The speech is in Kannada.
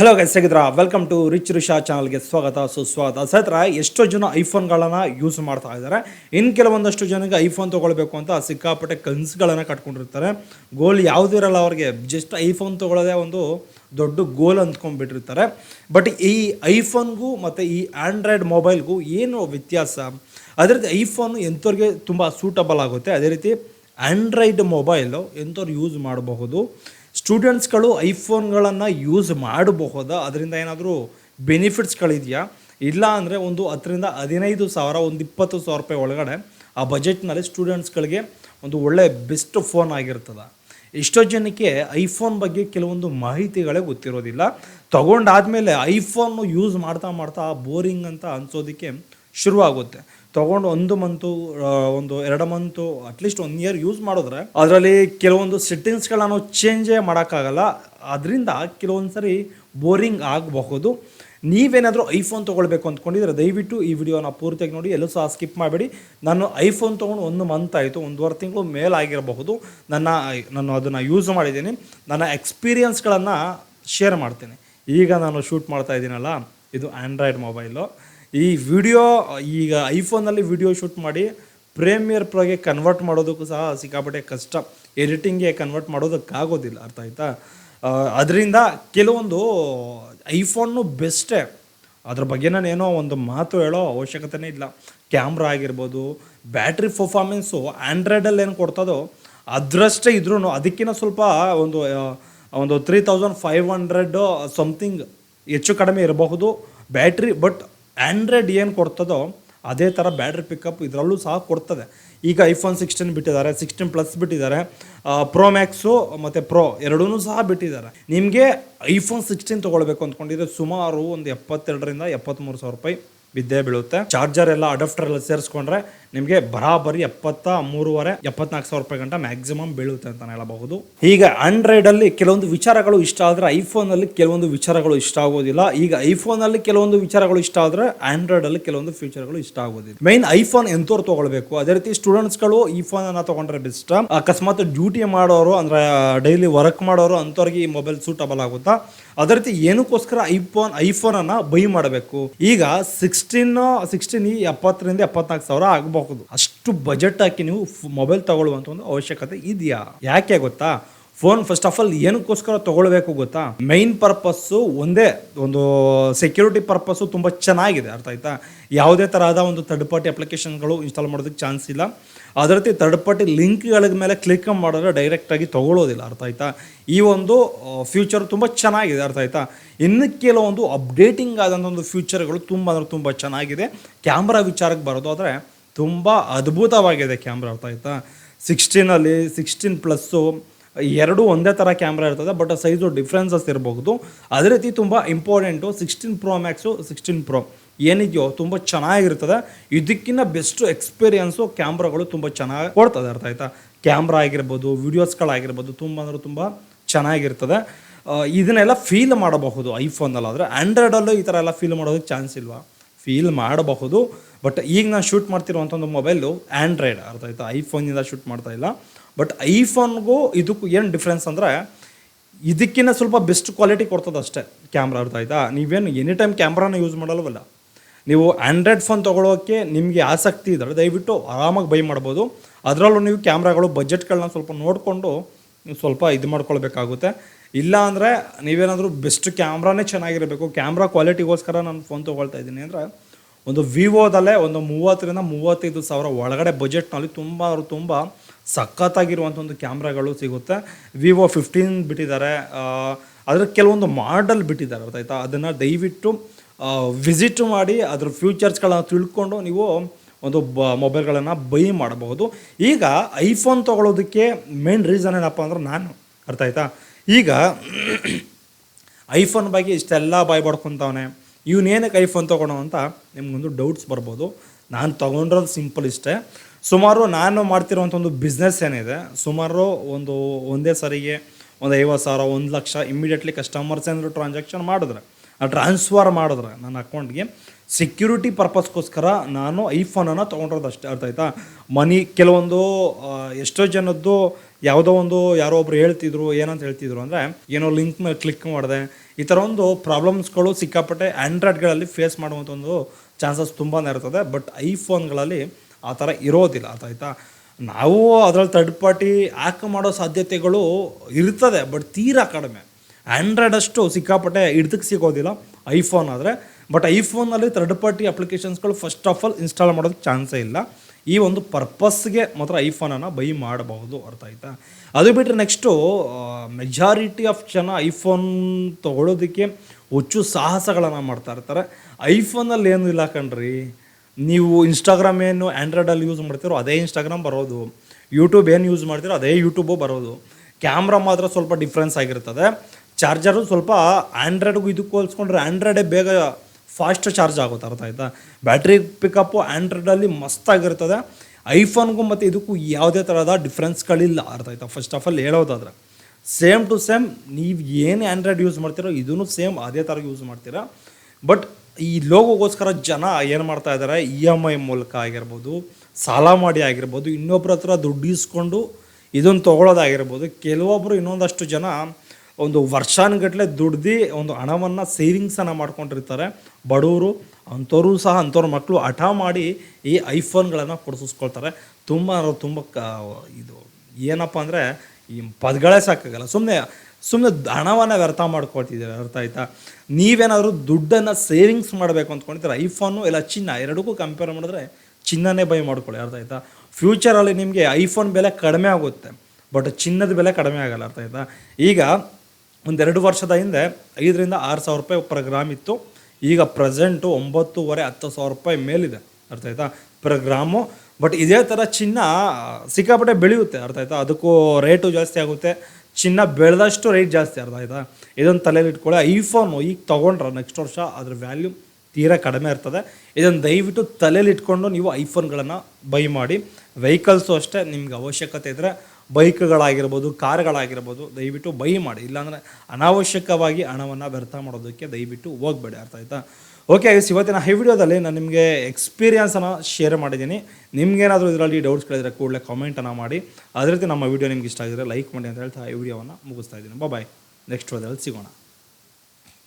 ಹಲೋ ಗೈಸ್ ಹೇಗಿದ್ರ ವೆಲ್ಕಮ್ ಟು ರಿಚ್ ರಿಷಾ ಚಾನಲ್ಗೆ ಸ್ವಾಗತ, ಸುಸ್ವಾಗತ. ಸಹಿತರ ಎಷ್ಟೋ ಜನ ಐಫೋನ್ಗಳನ್ನು ಯೂಸ್ ಮಾಡ್ತಾ ಇದ್ದಾರೆ. ಇನ್ನು ಕೆಲವೊಂದಷ್ಟು ಜನಕ್ಕೆ ಐಫೋನ್ ತೊಗೊಳ್ಬೇಕು ಅಂತ ಸಿಕ್ಕಾಪಟ್ಟೆ ಕನಸುಗಳನ್ನು ಕಟ್ಕೊಂಡಿರ್ತಾರೆ. ಗೋಲ್ ಯಾವುದೂ ಇರಲ್ಲ ಅವ್ರಿಗೆ. ಜಸ್ಟ್ ಐಫೋನ್ ತೊಗೊಳ್ಳೋದೇ ಒಂದು ದೊಡ್ಡ ಗೋಲ್ ಅಂದ್ಕೊಂಡ್ಬಿಟ್ಟಿರ್ತಾರೆ. ಬಟ್ ಈ ಐಫೋನ್ಗೂ ಮತ್ತು ಈ ಆ್ಯಂಡ್ರಾಯ್ಡ್ ಮೊಬೈಲ್ಗೂ ಏನು ವ್ಯತ್ಯಾಸ? ಅದೇ ರೀತಿ ಐಫೋನ್ ಎಂಥವ್ರಿಗೆ ತುಂಬ ಸೂಟಬಲ್ ಆಗುತ್ತೆ. ಅದೇ ರೀತಿ ಆ್ಯಂಡ್ರಾಯ್ಡ್ ಮೊಬೈಲು ಎಂಥವ್ರು ಯೂಸ್ ಮಾಡಬಹುದು. ಸ್ಟೂಡೆಂಟ್ಸ್ಗಳು ಐಫೋನ್ಗಳನ್ನು ಯೂಸ್ ಮಾಡಬಹುದಾ? ಅದರಿಂದ ಏನಾದರೂ ಬೆನಿಫಿಟ್ಸ್ಗಳಿದೆಯಾ? ಇಲ್ಲ ಅಂದರೆ ಒಂದು ಹತ್ತರಿಂದ ಹದಿನೈದು ಸಾವಿರ, ಒಂದು ಇಪ್ಪತ್ತು ಸಾವಿರ ರೂಪಾಯಿ ಒಳಗಡೆ ಆ ಬಜೆಟ್ನಲ್ಲಿ ಸ್ಟೂಡೆಂಟ್ಸ್ಗಳಿಗೆ ಒಂದು ಒಳ್ಳೆ ಬೆಸ್ಟ್ ಫೋನ್ ಆಗಿರ್ತದೆ. ಎಷ್ಟೋ ಜನಕ್ಕೆ ಐಫೋನ್ ಬಗ್ಗೆ ಕೆಲವೊಂದು ಮಾಹಿತಿಗಳೇ ಗೊತ್ತಿರೋದಿಲ್ಲ. ತಗೊಂಡಾದ್ಮೇಲೆ ಐಫೋನ್ ಯೂಸ್ ಮಾಡ್ತಾ ಮಾಡ್ತಾ ಬೋರಿಂಗ್ ಅಂತ ಅನ್ಸೋದಕ್ಕೆ ಶುರುವಾಗುತ್ತೆ. ತಗೊಂಡು ಒಂದು ಮಂತು ಒಂದು ಎರಡು month at least one year use ಮಾಡಿದ್ರೆ ಅದರಲ್ಲಿ ಕೆಲವೊಂದು ಸೆಟ್ಟಿಂಗ್ಸ್ಗಳು ನಾವು ಚೇಂಜೇ ಮಾಡೋಕ್ಕಾಗಲ್ಲ. ಅದರಿಂದ ಕೆಲವೊಂದು ಸರಿ ಬೋರಿಂಗ್ ಆಗಬಹುದು. ನೀವೇನಾದರೂ ಐಫೋನ್ ತೊಗೊಳ್ಬೇಕು ಅಂದ್ಕೊಂಡಿದ್ರೆ ದಯವಿಟ್ಟು ಈ ವಿಡಿಯೋನ ಪೂರ್ತಿಯಾಗಿ ನೋಡಿ. ಎಲ್ಲೂ ಸಹ ಸ್ಕಿಪ್ ಮಾಡಬೇಡಿ. ನಾನು ಐಫೋನ್ ತೊಗೊಂಡು ಒಂದು ಮಂತ್ ಆಯಿತು, ಒಂದೂವರೆ ತಿಂಗಳು ಮೇಲಾಗಿರಬಹುದು. ನನ್ನ, ನಾನು ಅದನ್ನು ಯೂಸ್ ಮಾಡಿದ್ದೀನಿ. ನನ್ನ ಎಕ್ಸ್ಪೀರಿಯನ್ಸ್ಗಳನ್ನು ಶೇರ್ ಮಾಡ್ತೀನಿ. ಈಗ ನಾನು ಶೂಟ್ ಮಾಡ್ತಾ ಇದ್ದೀನಲ್ಲ, ಇದು ಆ್ಯಂಡ್ರಾಯ್ಡ್ ಮೊಬೈಲು ಈ ವಿಡಿಯೋ, ಈಗ ಐಫೋನಲ್ಲಿ ವಿಡಿಯೋ ಶೂಟ್ ಮಾಡಿ ಪ್ರೇಮಿಯರ್ ಪ್ರೋಗೆ ಕನ್ವರ್ಟ್ ಮಾಡೋದಕ್ಕೂ ಸಹ ಸಿಕ್ಕಾಪಟ್ಟೆ ಕಷ್ಟ. ಎಡಿಟಿಂಗ್ಗೆ ಕನ್ವರ್ಟ್ ಮಾಡೋದಕ್ಕಾಗೋದಿಲ್ಲ, ಅರ್ಥ ಆಯ್ತಾ? ಅದರಿಂದ ಕೆಲವೊಂದು ಐಫೋನು ಬೆಸ್ಟೇ ಅದ್ರ ಬಗ್ಗೆ ನಾನು ಏನೋ ಒಂದು ಮಾತು ಹೇಳೋ ಅವಶ್ಯಕತೆನೇ ಇಲ್ಲ. ಕ್ಯಾಮ್ರಾ ಆಗಿರ್ಬೋದು ಬ್ಯಾಟ್ರಿ ಪರ್ಫಾರ್ಮೆನ್ಸು ಆ್ಯಂಡ್ರಾಯ್ಡಲ್ಲಿ ಏನು ಕೊಡ್ತದೋ ಅದರಷ್ಟೇ ಇದ್ರೂ ಅದಕ್ಕಿಂತ ಸ್ವಲ್ಪ ಒಂದು ಒಂದು three thousand five hundred something ಹೆಚ್ಚು ಕಡಿಮೆ ಇರಬಹುದು. ಬ್ಯಾಟ್ರಿ ಬಟ್ ಆ್ಯಂಡ್ರಾಯ್ಡ್ ಏನು ಕೊಡ್ತದೋ ಅದೇ ಥರ ಬ್ಯಾಟ್ರಿ ಪಿಕಪ್ ಇದರಲ್ಲೂ ಸಹ ಕೊಡ್ತದೆ. ಈಗ ಐಫೋನ್ ಸಿಕ್ಸ್ಟೀನ್ ಬಿಟ್ಟಿದ್ದಾರೆ ಸಿಕ್ಸ್ಟೀನ್ ಪ್ಲಸ್ ಬಿಟ್ಟಿದ್ದಾರೆ ಪ್ರೋ ಮ್ಯಾಕ್ಸು ಮತ್ತು ಪ್ರೋ ಎರಡೂ ಸಹ ಬಿಟ್ಟಿದ್ದಾರೆ. ನಿಮಗೆ ಐಫೋನ್ ಸಿಕ್ಸ್ಟೀನ್ ತೊಗೊಳ್ಬೇಕು ಅಂದ್ಕೊಂಡಿದ್ರೆ ಸುಮಾರು ಒಂದು ಎಪ್ಪತ್ತೆರಡರಿಂದ ಎಪ್ಪತ್ತ್ಮೂರು ಸಾವಿರ ರೂಪಾಯಿ ಬಿದ್ದೇ ಬೀಳುತ್ತೆ. ಚಾರ್ಜರ್ ಎಲ್ಲ ಅಡಾಪ್ಟರ್ ಎಲ್ಲ ಸೇರಿಸ್ಕೊಂಡ್ರೆ ನಿಮಗೆ ಬರಾಬರಿ ಎಪ್ಪತ್ತ ಮೂರುವರೆ, ಎಪ್ಪತ್ನಾಲ್ಕು ಸಾವಿರ ರೂಪಾಯಿ ಗಂಟ ಮ್ಯಾಕ್ಸಿಮಮ್ ಬೀಳುತ್ತೆ ಅಂತ ಹೇಳಬಹುದು. ಈಗ ಆಂಡ್ರಾಯ್ಡ್ ಅಲ್ಲಿ ಕೆಲವೊಂದು ವಿಚಾರಗಳು ಇಷ್ಟ ಆದ್ರೆ ಐಫೋನ್ ಅಲ್ಲಿ ಕೆಲವೊಂದು ವಿಚಾರಗಳು ಇಷ್ಟ ಆಗೋದಿಲ್ಲ. ಈಗ ಐಫೋನ್ ಅಲ್ಲಿ ಕೆಲವೊಂದು ವಿಚಾರಗಳು ಇಷ್ಟ ಆದ್ರೆ ಆಂಡ್ರಾಯ್ಡ್ ಅಲ್ಲಿ ಕೆಲವೊಂದು ಫೀಚರ್ಗಳು ಇಷ್ಟ ಆಗೋದಿಲ್ಲ. ಮೈನ್ ಐಫೋನ್ ಎಂತವ್ರು ತಗೊಳ್ಬೇಕು? ಅದೇ ರೀತಿ ಸ್ಟೂಡೆಂಟ್ಸ್ಗಳು ಈ ಫೋನ್ ಅನ್ನ ತಗೊಂಡ್ರೆ ಬೆಸ್ಟ್ ಅಕಸ್ಮಾತ್ ಡ್ಯೂಟಿ ಮಾಡೋರು, ಅಂದ್ರೆ ಡೈಲಿ ವರ್ಕ್ ಮಾಡೋರು ಅಂತವ್ರಿಗೆ ಈ ಮೊಬೈಲ್ ಸೂಟಬಲ್ ಆಗುತ್ತಾ? ಅದೇ ರೀತಿ ಏನಕ್ಕೋಸ್ಕರ ಐಫೋನ್ ಐಫೋನ್ ಅನ್ನ ಬೈ ಮಾಡಬೇಕು? ಈಗ ಸಿಕ್ಸ್ಟೀನ್ ಸಿಕ್ಸ್ಟೀನ್ ಎಪ್ಪತ್ತರಿಂದ ಎಪ್ಪತ್ನಾಲ್ಕು ಸಾವಿರ ಆಗಬಹುದು. ಅಷ್ಟು ಬಜೆಟ್ ಹಾಕಿ ನೀವು ಮೊಬೈಲ್ ತಗೊಳ್ಳುವಂತ ಒಂದು ಅವಶ್ಯಕತೆ ಇದೆಯಾ? ಯಾಕೆ ಗೊತ್ತಾ? ಫೋನ್ ಫಸ್ಟ್ ಆಫ್ ಆಲ್ ಏನಕ್ಕೋಸ್ಕರ ತಗೊಳ್ಬೇಕು ಗೊತ್ತಾ? ಮೈನ್ ಪರ್ಪಸ್ಸು ಒಂದೇ, ಒಂದು ಸೆಕ್ಯೂರಿಟಿ ಪರ್ಪಸ್ಸು ತುಂಬ ಚೆನ್ನಾಗಿದೆ, ಅರ್ಥ ಆಯ್ತಾ? ಯಾವುದೇ ತರಹದ ಒಂದು ಥರ್ಡ್ ಪಾರ್ಟಿ ಅಪ್ಲಿಕೇಶನ್ಗಳು ಇನ್ಸ್ಟಾಲ್ ಮಾಡೋದಕ್ಕೆ ಚಾನ್ಸ್ ಇಲ್ಲ. ಅದೇ ರೀತಿ ಥರ್ಡ್ ಪಾರ್ಟಿ ಲಿಂಕ್ಗಳ ಮೇಲೆ ಕ್ಲಿಕ್ ಮಾಡಿದ್ರೆ ಡೈರೆಕ್ಟಾಗಿ ತಗೊಳ್ಳೋದಿಲ್ಲ, ಅರ್ಥ ಆಯ್ತಾ? ಈ ಒಂದು ಫ್ಯೂಚರ್ ತುಂಬ ಚೆನ್ನಾಗಿದೆ, ಅರ್ಥ ಆಯ್ತಾ? ಇನ್ನು ಕೆಲವೊಂದು ಅಪ್ಡೇಟಿಂಗ್ ಆದಂಥ ಒಂದು ಫ್ಯೂಚರ್ಗಳು ತುಂಬ ಅಂದರೆ ತುಂಬ ಚೆನ್ನಾಗಿದೆ. ಕ್ಯಾಮ್ರಾ ವಿಚಾರಕ್ಕೆ ಬರೋದು ಆದರೆ ತುಂಬ ಅದ್ಭುತವಾಗಿದೆ ಕ್ಯಾಮ್ರಾ ಅರ್ಥ ಆಯ್ತಾ? ಸಿಕ್ಸ್ಟೀನಲ್ಲಿ ಸಿಕ್ಸ್ಟೀನ್ ಪ್ಲಸ್ಸು ಎರಡು ಒಂದೇ ಥರ ಕ್ಯಾಮ್ರಾ ಇರ್ತದೆ ಬಟ್ ಸೈಜು ಡಿಫ್ರೆನ್ಸಸ್ ಇರಬಹುದು. ಅದೇ ರೀತಿ ತುಂಬ important sixteen pro max sixteen pro ಏನಿದೆಯೋ ತುಂಬ ಚೆನ್ನಾಗಿರ್ತದೆ. ಇದಕ್ಕಿಂತ ಬೆಸ್ಟ್ ಎಕ್ಸ್ಪೀರಿಯನ್ಸು ಕ್ಯಾಮ್ರಾಗಳು ತುಂಬ ಚೆನ್ನಾಗಿ ಕೊಡ್ತದೆ, ಅರ್ಥ ಆಯ್ತಾ? ಕ್ಯಾಮ್ರಾ ಆಗಿರ್ಬೋದು ವೀಡಿಯೋಸ್ಗಳಾಗಿರ್ಬೋದು ತುಂಬ ಅಂದರೆ ತುಂಬ ಚೆನ್ನಾಗಿರ್ತದೆ. ಇದನ್ನೆಲ್ಲ ಫೀಲ್ ಮಾಡಬಹುದು ಐಫೋನಲ್ಲಾದರೆ ಆ್ಯಂಡ್ರಾಯ್ಡಲ್ಲೂ ಈ ಥರ ಎಲ್ಲ ಫೀಲ್ ಮಾಡೋದಕ್ಕೆ ಚಾನ್ಸ್ ಇಲ್ವಾ? ಫೀಲ್ ಮಾಡಬಹುದು. ಬಟ್ ಈಗ ನಾನು ಶೂಟ್ ಮಾಡ್ತಿರುವಂಥ ಒಂದು ಮೊಬೈಲು ಆ್ಯಂಡ್ರಾಯ್ಡ್ ಅರ್ಥ ಆಯ್ತಾ ಐಫೋನಿಂದ ಶೂಟ್ ಮಾಡ್ತಾ ಇಲ್ಲ. ಬಟ್ ಐಫೋನ್ಗೂ ಇದಕ್ಕೂ ಏನು ಡಿಫ್ರೆನ್ಸ್ ಅಂದರೆ ಇದಕ್ಕಿಂತ ಸ್ವಲ್ಪ ಬೆಸ್ಟ್ ಕ್ವಾಲಿಟಿ ಕೊಡ್ತದೆ ಅಷ್ಟೇ ಕ್ಯಾಮ್ರಾ ಅರ್ಥ ಆಯ್ತಾ ನೀವೇನು ಎನಿ ಟೈಮ್ ಕ್ಯಾಮ್ರಾನ ಯೂಸ್ ಮಾಡಲ್ವಲ್ಲ. ನೀವು ಆ್ಯಂಡ್ರಾಯ್ಡ್ ಫೋನ್ ತೊಗೊಳೋಕ್ಕೆ ನಿಮಗೆ ಆಸಕ್ತಿ ಇದ್ದರೆ ದಯವಿಟ್ಟು ಆರಾಮಾಗಿ ಬೈ ಮಾಡ್ಬೋದು. ಅದರಲ್ಲೂ ನೀವು ಕ್ಯಾಮ್ರಾಗಳು ಬಜೆಟ್ಗಳನ್ನ ಸ್ವಲ್ಪ ನೋಡಿಕೊಂಡು ನೀವು ಸ್ವಲ್ಪ ಇದು ಮಾಡ್ಕೊಳ್ಬೇಕಾಗುತ್ತೆ. ಇಲ್ಲ ಅಂದರೆ ನೀವೇನಾದರೂ ಬೆಸ್ಟ್ ಕ್ಯಾಮ್ರಾನೇ ಚೆನ್ನಾಗಿರಬೇಕು. ಕ್ಯಾಮ್ರಾ ಕ್ವಾಲಿಟಿಗೋಸ್ಕರ ನಾನು ಫೋನ್ ತೊಗೊಳ್ತಾ ಇದ್ದೀನಿ ಅಂದರೆ ಒಂದು ವಿವೋದಲ್ಲೇ ಒಂದು ಮೂವತ್ತರಿಂದ ಮೂವತ್ತೈದು ಸಾವಿರ ಒಳಗಡೆ ಬಜೆಟ್ನಲ್ಲಿ ತುಂಬ ಅವರು ತುಂಬ ಸಖತ್ತಾಗಿರುವಂಥ ಒಂದು ಕ್ಯಾಮ್ರಾಗಳು ಸಿಗುತ್ತೆ. ವಿವೋ ಫಿಫ್ಟೀನ್ ಬಿಟ್ಟಿದ್ದಾರೆ. ಅದರ ಕೆಲವೊಂದು ಮಾಡಲ್ ಬಿಟ್ಟಿದ್ದಾರೆ ಅರ್ಥಾಯ್ತಾ ಅದನ್ನು ದಯವಿಟ್ಟು ವಿಸಿಟ್ ಮಾಡಿ, ಅದ್ರ ಫ್ಯೂಚರ್ಸ್ಗಳನ್ನ ತಿಳ್ಕೊಂಡು ನೀವು ಒಂದು ಬ ಮೊಬೈಲ್ಗಳನ್ನು ಬೈ ಮಾಡಬಹುದು. ಈಗ ಐಫೋನ್ ತೊಗೊಳೋದಕ್ಕೆ ಮೇನ್ ರೀಸನ್ ಏನಪ್ಪ ಅಂದ್ರೆ ನಾನು, ಅರ್ಥ ಆಯ್ತಾ? ಈಗ ಐಫೋನ್ ಬಗ್ಗೆ ಇಷ್ಟೆಲ್ಲ ಬಾಯ್ ಬಡ್ಕೊತಾವನೆ ಇವನೇನಕ್ಕೆ ಐಫೋನ್ ತೊಗೊಳೋ ಅಂತ ನಿಮ್ಗೊಂದು ಡೌಟ್ಸ್ ಬರ್ಬೋದು. ನಾನು ತೊಗೊಂಡಿರೋದು ಸಿಂಪಲ್ ಇಷ್ಟೇ. ಸುಮಾರು ನಾನು ಮಾಡ್ತಿರೋಂಥ ಒಂದು ಬಿಸ್ನೆಸ್ ಏನಿದೆ, ಸುಮಾರು ಒಂದು, ಒಂದೇ ಸರಿಗೆ ಒಂದು ಐವತ್ತು ಸಾವಿರ, ಒಂದು ಲಕ್ಷ ಇಮ್ಮಿಡಿಯೇಟ್ಲಿ ಕಸ್ಟಮರ್ಸ್ ಏನಾದ್ರು ಟ್ರಾನ್ಸಾಕ್ಷನ್ ಮಾಡಿದ್ರೆ, ಆ ಟ್ರಾನ್ಸ್ಫರ್ ಮಾಡಿದ್ರೆ ನನ್ನ ಅಕೌಂಟ್ಗೆ ಸೆಕ್ಯೂರಿಟಿ ಪರ್ಪಸ್ಗೋಸ್ಕರ ನಾನು ಐಫೋನನ್ನು ತೊಗೊಂಡಿರೋದು ಅಷ್ಟೇ. ಅರ್ಥ ಆಯ್ತಾ? ಮನಿ ಕೆಲವೊಂದು ಎಷ್ಟೋ ಜನದ್ದು ಯಾವುದೋ ಒಂದು ಯಾರೋ ಒಬ್ರು ಹೇಳ್ತಿದ್ರು, ಏನಂತ ಹೇಳ್ತಿದ್ರು ಅಂದರೆ, ಏನೋ ಲಿಂಕ್ ಮೇಲೆ ಕ್ಲಿಕ್ ಮಾಡಿದೆ. ಈ ಥರ ಒಂದು ಪ್ರಾಬ್ಲಮ್ಸ್ಗಳು ಸಿಕ್ಕಾಪಟ್ಟೆ ಆ್ಯಂಡ್ರಾಯ್ಡ್ಗಳಲ್ಲಿ ಫೇಸ್ ಮಾಡುವಂಥ ಒಂದು ಚಾನ್ಸಸ್ ತುಂಬಾ ಇರ್ತದೆ. ಬಟ್ ಐಫೋನ್ಗಳಲ್ಲಿ ಆ ಥರ ಇರೋದಿಲ್ಲ ಆಯ್ತಾ? ನಾವು ಅದರಲ್ಲಿ ಥರ್ಡ್ ಪಾರ್ಟಿ ಹ್ಯಾಕ್ ಮಾಡೋ ಸಾಧ್ಯತೆಗಳು ಇರ್ತದೆ ಬಟ್ ತೀರಾ ಕಡಿಮೆ. ಆ್ಯಂಡ್ರಾಯ್ಡ್ ಅಷ್ಟು ಸಿಕ್ಕಾಪಟ್ಟೆ ಹಿಡ್ದಕ್ಕೆ ಸಿಗೋದಿಲ್ಲ ಐಫೋನ್ ಆದರೆ. ಬಟ್ ಐಫೋನಲ್ಲಿ ಥರ್ಡ್ ಪಾರ್ಟಿ ಅಪ್ಲಿಕೇಶನ್ಸ್ಗಳು ಫಸ್ಟ್ ಆಫ್ ಆಲ್ ಇನ್ಸ್ಟಾಲ್ ಮಾಡೋದಕ್ಕೆ ಚಾನ್ಸೇ ಇಲ್ಲ. ಈ ಒಂದು ಪರ್ಪಸ್ಗೆ ಮಾತ್ರ ಐಫೋನನ್ನು ಬೈ ಮಾಡಬಹುದು ಅರ್ಥ ಆಯ್ತಾ? ಅದು ಬಿಟ್ಟರೆ ನೆಕ್ಸ್ಟು ಮೆಜಾರಿಟಿ ಆಫ್ ಜನ ಐಫೋನ್ ತೊಗೊಳೋದಕ್ಕೆ ಹುಚ್ಚು ಸಾಹಸಗಳನ್ನು ಮಾಡ್ತಾ ಇರ್ತಾರೆ. ಐಫೋನಲ್ಲಿ ಏನು ಇಲ್ಲ ಕಣ್ರಿ, ನೀವು ಇನ್ಸ್ಟಾಗ್ರಾಮ್ ಏನು ಆ್ಯಂಡ್ರಾಯ್ಡಲ್ಲಿ ಯೂಸ್ ಮಾಡ್ತೀರೋ ಅದೇ ಇನ್ಸ್ಟಾಗ್ರಾಮ್ ಬರೋದು. ಯೂಟ್ಯೂಬ್ ಏನು ಯೂಸ್ ಮಾಡ್ತೀರೋ ಅದೇ ಯೂಟ್ಯೂಬು ಬರೋದು. ಕ್ಯಾಮ್ರಾ ಮಾತ್ರ ಸ್ವಲ್ಪ ಡಿಫ್ರೆನ್ಸ್ ಆಗಿರ್ತದೆ. ಚಾರ್ಜರು ಸ್ವಲ್ಪ ಆ್ಯಂಡ್ರಾಯ್ಡ್ಗೂ ಇದಕ್ಕೆ ಹೋಲಿಸ್ಕೊಂಡ್ರೆ ಆ್ಯಂಡ್ರಾಯ್ಡೇ ಬೇಗ ಫಾಸ್ಟ್ ಚಾರ್ಜ್ ಆಗುತ್ತೆ, ಅರ್ಥ ಆಯ್ತಾ? Battery pickup ಆ್ಯಂಡ್ರಾಯ್ಡಲ್ಲಿ ಮಸ್ತಾಗಿರ್ತದೆ. ಐಫೋನ್ಗೂ ಮತ್ತು ಇದಕ್ಕೂ ಯಾವುದೇ ಥರದ ಡಿಫ್ರೆನ್ಸ್ಗಳಿಲ್ಲ ಅರ್ಥ ಆಯ್ತಾ? ಫಸ್ಟ್ ಆಫ್ ಆಲ್ ಹೇಳೋದಾದ್ರೆ ಸೇಮ್ ಟು ಸೇಮ್ ನೀವು ಏನು ಆ್ಯಂಡ್ರಾಯ್ಡ್ ಯೂಸ್ ಮಾಡ್ತೀರೋ ಇದೂ ಸೇಮ್ ಅದೇ ಥರ ಯೂಸ್ ಮಾಡ್ತೀರಾ. ಬಟ್ ಈ ಲೋಗೋಗೋಸ್ಕರ ಜನ ಏನು ಮಾಡ್ತಾ ಇದ್ದಾರೆ ಇ ಎಂ ಐ ಮೂಲಕ ಆಗಿರ್ಬೋದು, ಸಾಲ ಮಾಡಿ ಆಗಿರ್ಬೋದು ಇನ್ನೊಬ್ಬರ ಹತ್ರ ದುಡ್ಡು ಇಸ್ಕೊಂಡು ಇದನ್ನು ತೊಗೊಳೋದಾಗಿರ್ಬೋದು ಕೆಲವೊಬ್ಬರು ಇನ್ನೊಂದಷ್ಟು ಜನ ಒಂದು ವರ್ಷಾನುಗಟ್ಟಲೆ ದುಡ್ದು ಒಂದು ಹಣವನ್ನು ಸೇವಿಂಗ್ಸನ್ನು ಮಾಡ್ಕೊಂಡಿರ್ತಾರೆ. ಬಡವರು, ಅಂಥವ್ರು ಸಹ ಅಂಥವ್ರ ಮಕ್ಕಳು ಹಠ ಮಾಡಿ ಈ ಐಫೋನ್ಗಳನ್ನು ಕೊಡಿಸ್ಕೊಳ್ತಾರೆ ತುಂಬ ತುಂಬ ಕ, ಇದು ಏನಪ್ಪ ಅಂದರೆ ಈ ಪದಗಳೇ ಸಾಕಾಗಲ್ಲ. ಸುಮ್ಮನೆ ಸುಮ್ಮನೆ ಹಣವನ್ನು ವ್ಯರ್ಥ ಮಾಡ್ಕೊಳ್ತಿದ್ದೀರ, ಅರ್ಥ ಆಯ್ತಾ? ನೀವೇನಾದರೂ ದುಡ್ಡನ್ನು ಸೇವಿಂಗ್ಸ್ ಮಾಡಬೇಕು ಅಂದ್ಕೊಂಡಿದ್ರೆ ಐಫೋನು ಇಲ್ಲ, ಚಿನ್ನ ಎರಡಕ್ಕೂ ಕಂಪೇರ್ ಮಾಡಿದ್ರೆ ಚಿನ್ನನೇ ಬೈ ಮಾಡ್ಕೊಳ್ಳಿ, ಅರ್ಥ ಆಯ್ತಾ? ಫ್ಯೂಚರಲ್ಲಿ ನಿಮಗೆ ಐಫೋನ್ ಬೆಲೆ ಕಡಿಮೆ ಆಗುತ್ತೆ ಬಟ್ ಚಿನ್ನದ ಬೆಲೆ ಕಡಿಮೆ ಆಗಲ್ಲ, ಅರ್ಥ ಆಯ್ತಾ? ಈಗ ಒಂದೆರಡು ವರ್ಷದ ಹಿಂದೆ ಐದರಿಂದ ಆರು ಸಾವಿರ ರೂಪಾಯಿ ಪರ್ ಗ್ರಾಮ್ ಇತ್ತು. ಈಗ ಪ್ರೆಸೆಂಟು ಒಂಬತ್ತೂವರೆ, ಹತ್ತು ಸಾವಿರ ರೂಪಾಯಿ ಮೇಲಿದೆ. ಅರ್ಥ ಆಯ್ತಾ? Per gram. ಬಟ್ ಇದೇ ಥರ ಚಿನ್ನ ಸಿಕ್ಕಾಪಟ್ಟೆ ಬೆಳೆಯುತ್ತೆ. ಅರ್ಥ ಆಯ್ತಾ? ಅದಕ್ಕೂ ರೇಟು ಜಾಸ್ತಿ ಆಗುತ್ತೆ. ಚಿನ್ನ ಬೆಳೆದಷ್ಟು ರೇಟ್ ಜಾಸ್ತಿ. ಅರ್ಥ ಆಯ್ತಾ? ಇದೊಂದು ತಲೆಯಲ್ಲಿ ಇಟ್ಕೊಳ್ಳಿ. ಐಫೋನು ಈಗ ತೊಗೊಂಡ್ರೆ ನೆಕ್ಸ್ಟ್ ವರ್ಷ ಅದ್ರ ವ್ಯಾಲ್ಯೂ ತೀರಾ ಕಡಿಮೆ ಇರ್ತದೆ. ಇದನ್ನು ದಯವಿಟ್ಟು ತಲೆಯಲ್ಲಿ ಇಟ್ಕೊಂಡು ನೀವು ಐಫೋನ್ಗಳನ್ನು ಬೈ ಮಾಡಿ. ವೆಹಿಕಲ್ಸು ಅಷ್ಟೇ ನಿಮ್ಗೆ ಅವಶ್ಯಕತೆ ಇದ್ದರೆ ಬೈಕ್ಗಳಾಗಿರ್ಬೋದು, ಕಾರ್ಗಳಾಗಿರ್ಬೋದು, ದಯವಿಟ್ಟು ಬೈ ಮಾಡಿ. ಇಲ್ಲಾಂದರೆ ಅನಾವಶ್ಯಕವಾಗಿ ಹಣವನ್ನು ವ್ಯರ್ಥ ಮಾಡೋದಕ್ಕೆ ದಯವಿಟ್ಟು ಹೋಗಬೇಡಿ, ಅರ್ಥ ಆಯ್ತಾ? ಓಕೆ ಐಸ್ ಇವತ್ತಿನ ಈ ವಿಡಿಯೋದಲ್ಲಿ ನಾನು ನಿಮಗೆ ಎಕ್ಸ್ಪೀರಿಯನ್ಸನ್ನು ಶೇರ್ ಮಾಡಿದ್ದೀನಿ. ನಿಮ್ಗೇನಾದರೂ ಇದರಲ್ಲಿ ಡೌಟ್ಸ್ಗಳಿದ್ರೆ ಕೂಡಲೇ ಕಾಮೆಂಟನ್ನು ಮಾಡಿ. ಅದೇ ರೀತಿ ನಮ್ಮ ವಿಡಿಯೋ ನಿಮ್ಗೆ ಇಷ್ಟ ಆಗಿದ್ರೆ ಲೈಕ್ ಮಾಡಿ ಅಂತ ಹೇಳ್ತಾ ಈ ವಿಡಿಯೋವನ್ನು ಮುಗಿಸ್ತಾ ಇದ್ದೀನಿ. ಬಾಯ್ ನೆಕ್ಸ್ಟ್ ವಿಡಿಯೋದಲ್ಲಿ ಸಿಗೋಣ.